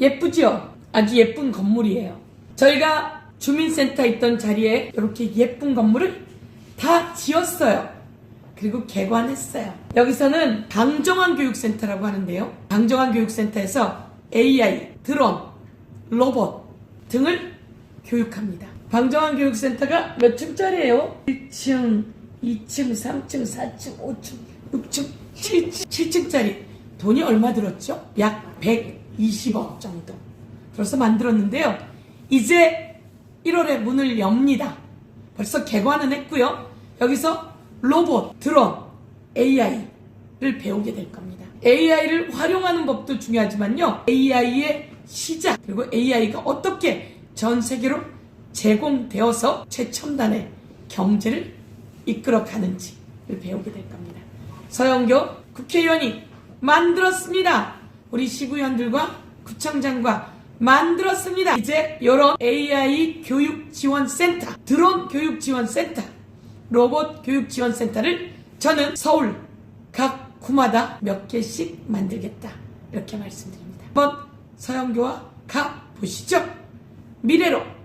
예쁘죠? 아주 예쁜 건물이에요. 저희가 주민센터 있던 자리에 이렇게 예쁜 건물을 다 지었어요. 그리고 개관했어요. 여기서는 강정환 교육센터라고 하는데요. 강정환 교육센터에서 AI, 드론, 로봇 등을 교육합니다. 강정환 교육센터가 몇 층짜리예요? 1층, 2층, 3층, 4층, 5층, 6층, 7층, 7층짜리. 돈이 얼마 들었죠? 약 120억 정도. 들어서 만들었는데요. 이제 1월에 문을 엽니다. 벌써 개관은 했고요. 여기서 로봇, 드론, AI를 배우게 될 겁니다. AI를 활용하는 법도 중요하지만요. AI의 시작, 그리고 AI가 어떻게 전 세계로 제공되어서 최첨단의 경제를 이끌어 가는지를 배우게 될 겁니다. 서영교 국회의원이 만들었습니다. 우리 시구위원들과 구청장과 만들었습니다. 이제 이런 AI 교육 지원 센터, 드론 교육 지원 센터, 로봇 교육 지원 센터를 저는 서울 각 구마다 몇 개씩 만들겠다. 이렇게 말씀드립니다. 한번 서영교와 가 보시죠. 미래로